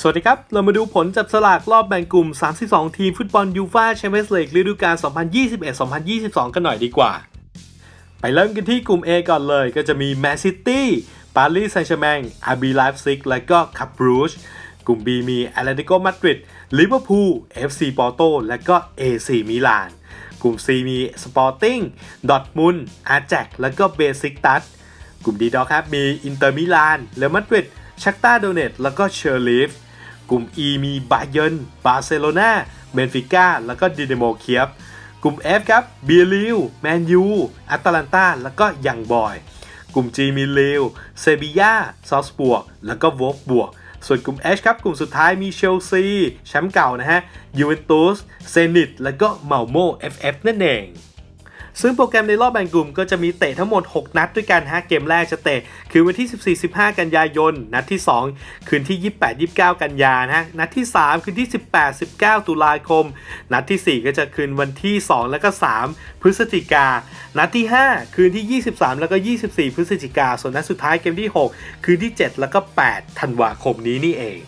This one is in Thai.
สวัสดีครับ เรามาดูผลจับสลากรอบแบ่งกลุ่ม 32 ทีมฟุตบอลยูฟาแชมเปี้ยนส์ลีกฤดูกาล 2021-2022 กันหน่อยดีกว่า ไปเริ่มกันที่กลุ่ม A ก่อนเลยก็จะมีแมนซิตี้ปารีสแซงต์แชร์แมงอาร์บีไลฟ์ซิกและก็คับบรูชกลุ่ม B มีแอตเลติโกมาดริดลิเวอร์พูล FC ปอร์โตและก็ AC มิลาน กลุ่ม C มีสปอร์ติ้งดอทมุนอาร์แจ็กและก็เบซิกตัสกลุ่มดีดอครับมีอินเตอร์มิลานเรอัลมาดริดชักตาโดเนตแล้วก็เชอร์ลีฟ กลุ่ม E มีบาเยินบาร์เซโลนาเบนฟิก้าแล้วก็ดินาโมเคียฟกลุ่ม F ครับเบียริวแมนยูแอตแลนตาแล้วก็ยังบอย กลุ่ม G มีเลวเซบียาซอสบวก แล้วก็วอฟบวก ส่วนกลุ่ม H ครับ กลุ่มสุดท้ายมีเชลซีแชมป์เก่านะฮะยูเวนตุสเซนิตแล้วก็เมาโม FF นั่นเอง ซึ่งโปรแกรมในรอบแบ่งกลุ่มก็จะมีเตะทั้งหมด 6 นัดด้วยกันฮะเกมแรกจะเตะ คือวันที่ 14-15 กันยายน นัดที่ 2 คืนที่ 28-29 กันยานะฮะนัดที่ 3 คืนที่ 18-19 ตุลาคม นัดทีสี่ 4 ก็จะคืนวันที่ 2 แล้วก็ 3 พฤศจิกา นัดที่ 5 คืนที่ 23 แล้วก็ 24 พฤศจิกา ส่วนนัดสุดท้ายเกมที่ 6 คืนที่ 7 แล้วก็ 8 ธันวาคมนี้นี่เอง